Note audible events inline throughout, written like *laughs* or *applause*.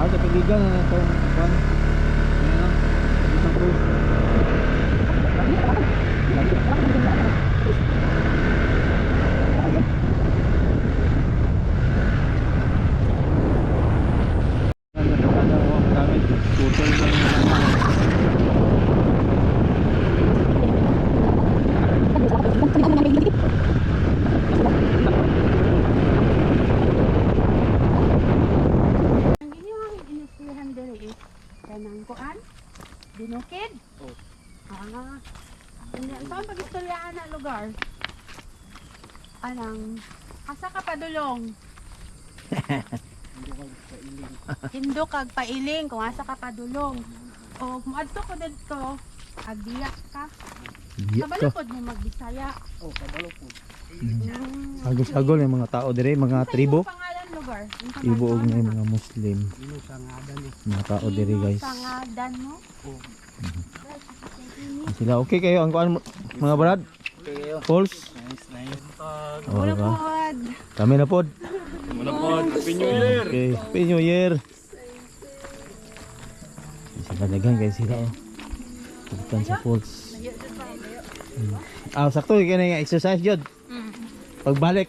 Mahal sa kaibigan na itong Anang, asa ka padulong? *laughs* Hindo kag pailing kung asa ka padulong. O muadto ko dito, agdiya ka. Iya ka. Kabalupod mo magbisaya. Oh, kabalo po. Mm. Agos-agol yung mga tao dire, mga tribo. Sa pangalan lugar? Yung Tribo og pangalan may na. mga Muslim, Ino sa nga dan eh. mga tao dire guys. Sa ngadan mo? Oh. Sila okay kayo ang kuan mga brad? Okay kayo. Falls. Diba? pod. Kami na pod. Wala po. Happy New Year. Okay, Happy New Year. Sila dagan kay sila oh. Pupuntan sa falls. Ah, sakto kaya nga exercise jud. Pagbalik.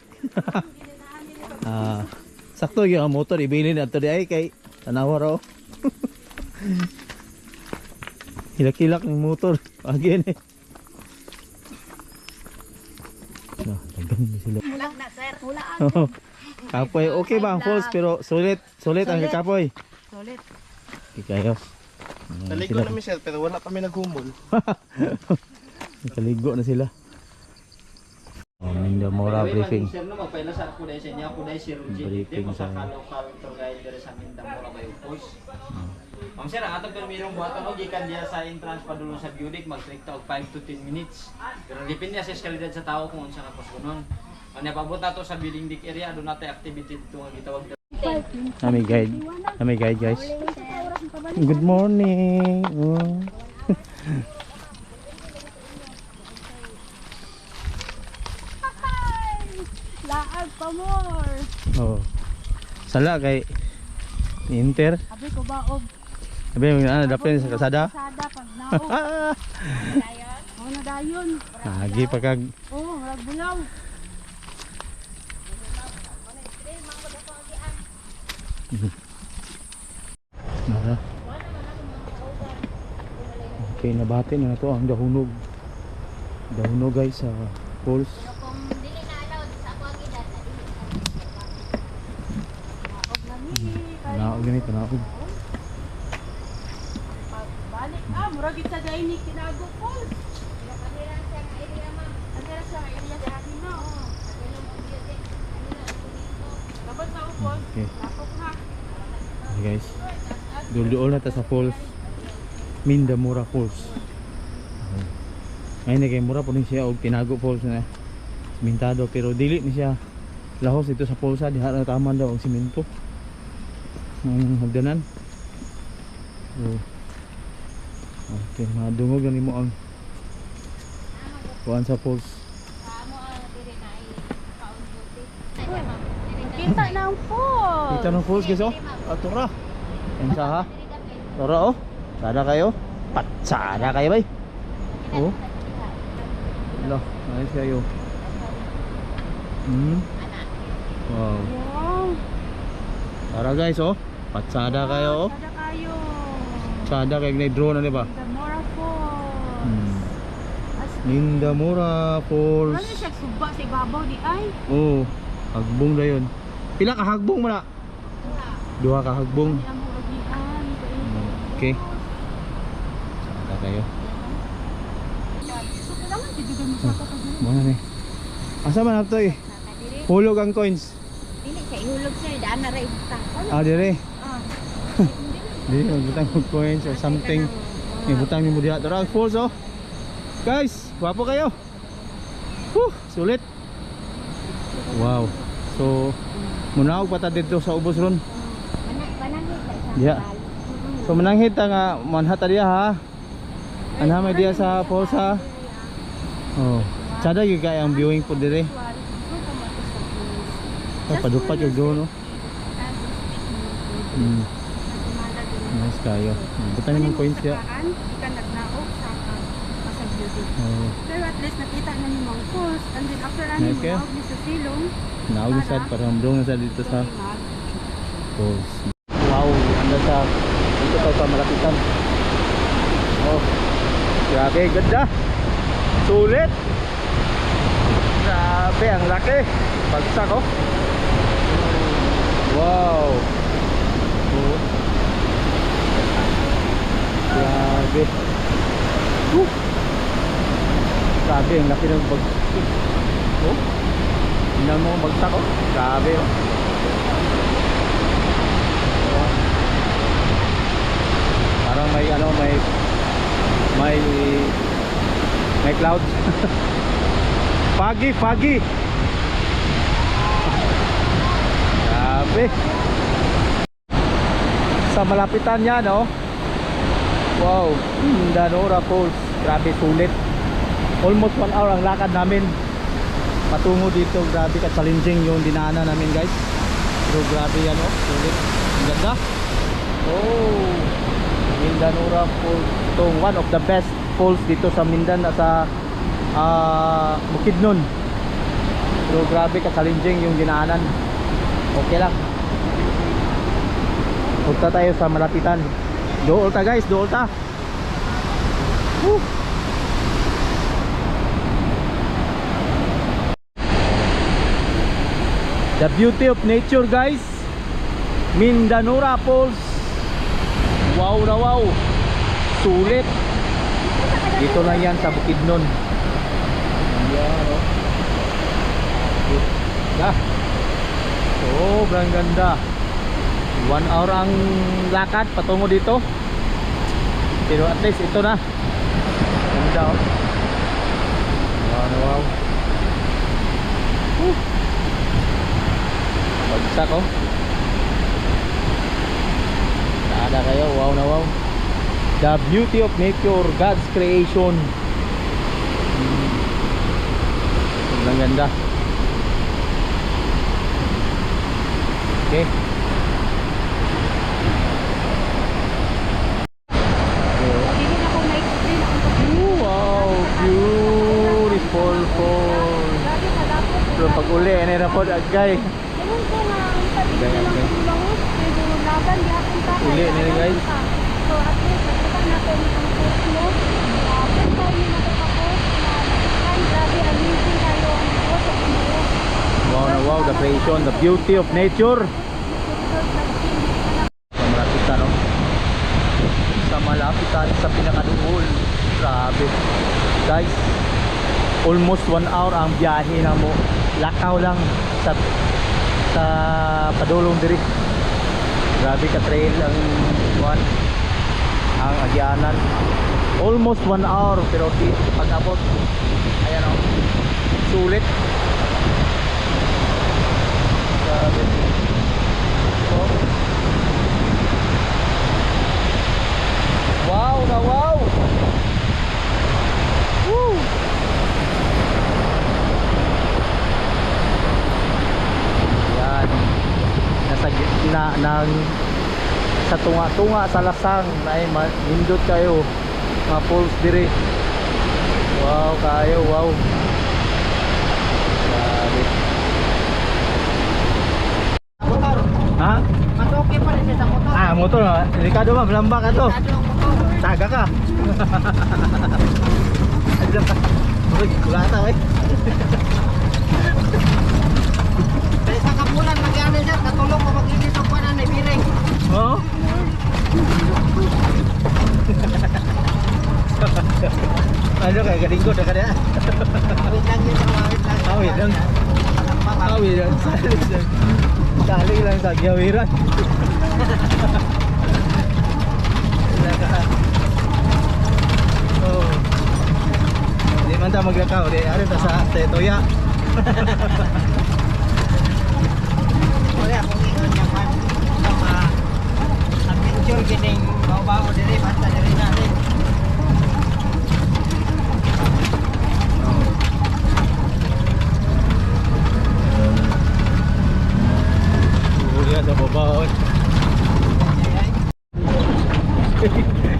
*laughs* ah, sakto yung ang motor ibilin ato di ay kay tanawa raw. *laughs* Hilak-hilak ng motor. *laughs* Again eh. No, dagan na sila. Wala na sir. Wala Oo. kapoy, okay ba ang falls pero sulit, sulit ang kapoy. Sulit. Okay kayo. Ah, Naligo na Michelle pero wala kami naghumol. *laughs* Nakaligo na sila. Oh, Mindamora briefing. Sir, no, magpaila sa ako sa inyo, ako dahil si Rugin. Briefing mo sa sa- local tour guide dere sa Mindamora by Upos. Ma'am sir, ang atong permirong buhaton og gikan diya sa entrance padulong sa Budik mag-take ta og 5 to 10 minutes. Pero depende sa eskalidad sa tao kung unsa nga posgonon. Ang napabot nato sa building dik area do natay activity dito nga gitawag na Nami guide. Nami guide guys. Good morning. Oh. Laag *laughs* pa more. oh. Sala kay Inter. Abi ko ba og Sabi mo ano dapat sa kasada. Sada pag naog. Ah, Oh na dayon. lagi pa kag Oh, murag bulaw. Nara. Okay, nabati na to ang dahunog. Dahunog guys sa na ni. Naog ganito, naog. Balik ah, murag gid sa dai ni kinago falls. Anira sa area sa atin no. Dapat na upon. Okay, Tapos na. okay guys. Dulduol na ta sa falls. Mindamura Falls. Ngayon na kay mura po rin siya og tinago falls na simentado pero dili ni siya lahos ito sa falls ha diha na taman daw ang simento. Ang hagdanan. Oh. Okay, madungog na nimo ang kuan sa falls. Kita na ang falls. Kita ng falls guys oh. Atura. Ensa ha? Tora oh. Sada kayo. Patsada kayo bay. Oh. Lo, nice kayo. Hmm. Wow. Tara guys oh. Patsada kayo oh. Sada kayo. Patsada kayo na drone na di ba? Zamora Falls. Hmm. As Mindamura Falls. Ano siya suba sa ibabaw di ay? Oh. Hagbong na yun. Pila ka hagbong mo na? Duha ka hagbong. Muragian. Okay. Sada kayo. Mga ni. Asa man ato eh? Hulog ang coins. Dili siya ihulog sir, daan na rin. Ah, dire. Ah. *laughs* Di, magbutang og coins or something. May butang ni mo diha. Tara, falls oh. Guys, wapo kayo. Whew, sulit. Wow. So, munaog pa ta dito sa ubos ron. Bal. So, mananghit nga manhata diha ha. Anha may diha sa falls ha. Oh. Sada gyud kay ang viewing po dire. Oh, padupat yung doon no. Hmm. Kayo. Butang ni mo coins diha. Ikan nagnaog sa beauty. Oh. Pero at least nakita na ni Mang Falls. And then after ano, Nice nice ni sa silong. Naog na sad para hamdong na sad dito sa falls. Wow, anda sa dito pa sa malapitan. Oh. Grabe, ganda. Sulit. Grabe, ang laki. Bagsak oh. Wow. Oh. Grabe. Woo! Grabe, ang laki ng bag. Oh. Tingnan mo ang bagsak oh. Grabe oh. Parang may ano, may may may clouds. *laughs* foggy, foggy. Grabe. Sa malapitan niya, no? Wow, Mindanora Falls. Grabe sulit. Almost one hour ang lakad namin. Patungo dito, grabe ka challenging yung dinaanan namin guys. Pero grabe yan, oh. Sulit. Ang ganda. Oh, Mindanora Falls. Ito, one of the best falls dito sa Mindanao, sa ah Bukidnon. Pero grabe ka challenging yung dinaanan. Okay lang. Punta tayo sa malapitan. Dool ta guys, dool ta. Woo! The beauty of nature guys. Mindanora Falls. Wow na wow. Sulit. Dito lang yan sa Bukidnon. Yan oh. Ah. Sobrang ganda. One hour ang lakad patungo dito. Pero at least ito na. Ganda oh. Wow, wow. Woo. Bagsak oh. Sada kayo, wow na wow. The beauty of nature, God's creation. Hmm. Sobrang ganda. Okay. Beautiful kalapot. So pag uli, ano na po, agay. Akong tatay. Uli, nila, guys. So at least, nakita natin ang post mo. Uh, first time nyo nakakapost na nakita, grabe, of. Wow na the creation, the beauty of nature. Sa malapitan, no? Sa malapitan, sa pinakaduhol. Grabe. Guys, almost one hour ang biyahe na mo. Lakaw lang sa sa padulong diri. Grabe ka trail ang one ang agyanan. Almost one hour pero di pag abot ayan oh. Sulit. Grabe. Wow na wow! Woo! Yan. Gitna ng sa tunga-tunga sa lasang na ay nindot kayo. Mga falls dire wow kayo wow. Grabe. Ha? Matoke pa rin sa motor. ah motor ha delikado ba? Malamba ka to. Taga ka. *laughs* Alam ka. Uy, kulata eh *laughs* Sa isang kapulan, mag-ano siya, katulong ko mag-init ang kuwanan na biring. Oo. ano kaya galing ko na ka na? Awit lang yun, awit lang. Awit lang. Awit lang. Lang sa gawiran. oh. Di man ta maglakaw, di ano ta sa Tetoya. Wala akong ingon niya man. Sa mga adventure gining bawa-bawa diri, basta diri natin. Uli sa babaon.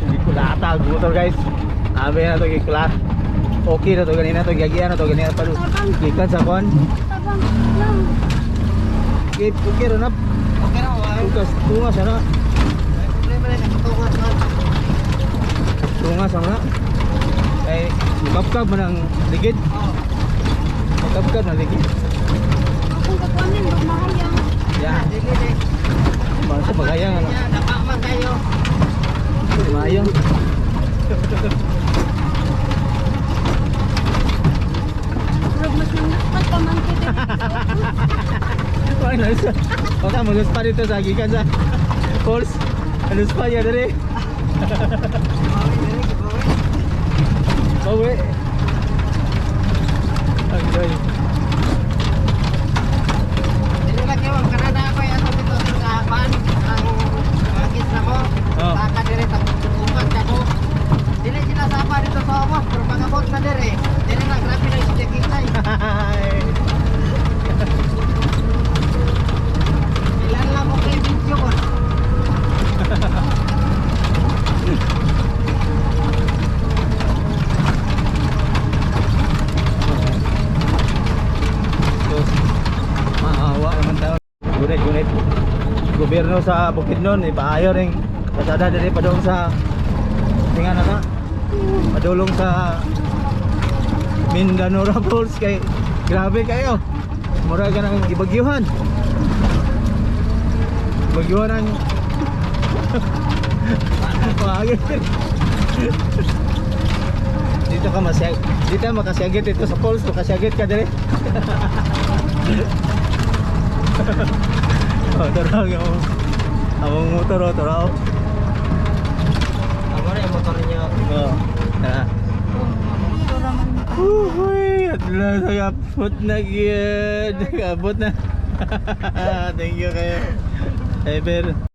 Hindi ko latag motor guys. Sabi na to gikla. Okay na to ganina to giagian na to ganina pa Gikan sa kon. Tabang. Gip okay ra na. Okay na, wala. Tugas tunga man. Tunga sana. Eh kapkab man ang ligid. Oo. Kapkab na ligid. Akong kakuanin, magmahayang. Ya, Dili, dili. basta pagayang ano. Ya, Napaman kayo. Mayang. Pero mas nanakpat pa man kita. Wala *laughs* sa. Baka mo pa dito sa gikan sa *laughs* falls. Ano pa ya dere? Bawi. Ay, ay. Dili lang yung Canada ako yung ato dito sa pan ang agis na mo. Oh. Taka dire ta upat ako. Dili sila sapa dito sa Omos, pero mga bot na dire. Dili na grabe na si Jackie Tay. Ilan lang mo kay video ko. So, maawa naman tao. Gunit, gunit. Gobyerno sa Bukidnon, ipaayo ring kasada diri pa doon sa tinga na ka. Padulong sa Mindanao *laughs* Falls kay grabe kayo. Mura ka ng ibagyuhan. Ibagyuhan ang *laughs* Pangagit. dito ka masyag dito makasyagit dito sa falls makasyagit ka dire *laughs* *laughs* oh tara yung among motor oh tara oh Amo na yung motor niyo. oh tara Uy, at last nag-abot na gyud. Nag-abot *laughs* na. *laughs* Thank you kayo. Ever.